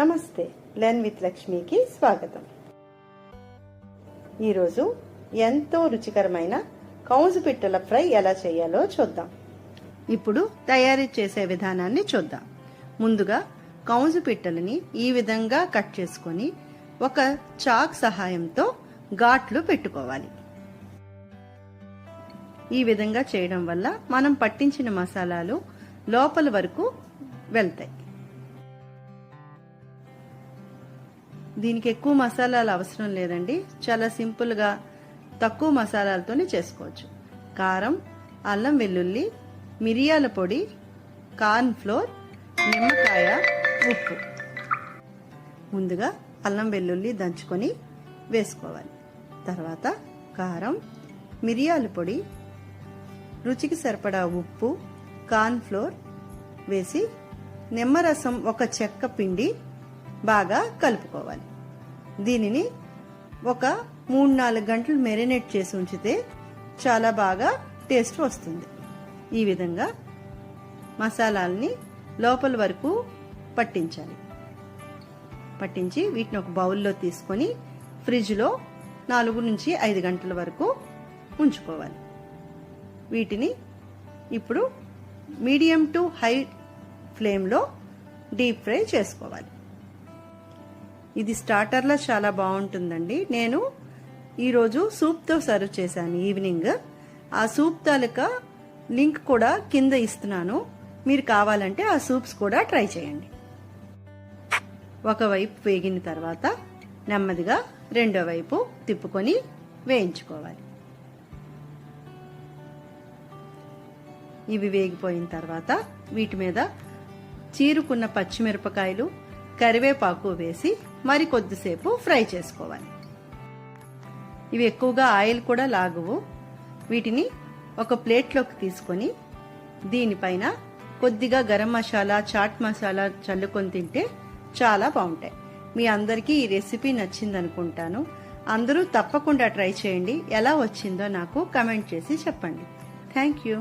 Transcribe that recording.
నమస్తే learn with లక్ష్మికి స్వాగతం. ఈరోజు ఎంతో రుచికరమైన కౌజు పిట్టల ఫ్రై ఎలా చేయాలో చూద్దాం. ఇప్పుడు తయారీ చేసే విధానాన్ని చూద్దాం. ముందుగా కౌజు పిట్టలని ఈ విధంగా కట్ చేసుకొని ఒక చాక్ సహాయంతో ఘాట్లు పెట్టుకోవాలి. ఈ విధంగా చేయడం వల్ల మనం పట్టించిన మసాలాలు లోపల వరకు వెళ్తాయి. దీనికి ఎక్కువ మసాలాలు అవసరం లేదండి. చాలా సింపుల్గా తక్కువ మసాలాలతోనే చేసుకోవచ్చు. కారం అల్లం వెల్లుల్లి మిరియాల పొడి కార్న్ ఫ్లోర్ నిమ్మకాయ ఉప్పు. ముందుగా అల్లం వెల్లుల్లి దంచుకొని వేసుకోవాలి. తర్వాత కారం మిరియాల పొడి రుచికి సరిపడా ఉప్పు కార్న్ ఫ్లోర్ వేసి నిమ్మరసం ఒక చెక్క పిండి బాగా కలుపుకోవాలి. దీనిని ఒక మూడు నాలుగు గంటలు మెరినేట్ చేసి ఉంచితే చాలా బాగా టేస్ట్ వస్తుంది. ఈ విధంగా మసాలాలని లోపల వరకు పట్టించాలి. పట్టించి వీటిని ఒక బౌల్లో తీసుకొని ఫ్రిడ్జ్లో నాలుగు నుంచి ఐదు గంటల వరకు ఉంచుకోవాలి. వీటిని ఇప్పుడు మీడియం టు హై ఫ్లేమ్లో డీప్ ఫ్రై చేసుకోవాలి. ఇది స్టార్టర్లో చాలా బాగుంటుందండి. నేను ఈరోజు సూప్తో సర్వ్ చేశాను ఈవినింగ్. ఆ సూప్ తాలూకా లింక్ కూడా కింద ఇస్తున్నాను. మీరు కావాలంటే ఆ సూప్స్ కూడా ట్రై చేయండి. ఒకవైపు వేగిన తర్వాత నెమ్మదిగా రెండో వైపు తిప్పుకొని వేయించుకోవాలి. ఇవి వేగిపోయిన తర్వాత వీటి మీద చీరుకున్న పచ్చిమిరపకాయలు కరివేపాకు వేసి మరి కొద్దిసేపు ఫ్రై చేసుకోవాలి. ఇవి ఎక్కువగా ఆయిల్ కూడా లాగవు. వీటిని ఒక ప్లేట్లోకి తీసుకొని దీనిపైన కొద్దిగా గరం మసాలా చాట్ మసాలా చల్లుకొని తింటే చాలా బాగుంటాయి. మీ అందరికీ ఈ రెసిపీ నచ్చింది అనుకుంటాను అందరూ తప్పకుండా ట్రై చేయండి. ఎలా వచ్చిందో నాకు కమెంట్ చేసి చెప్పండి. Thank you.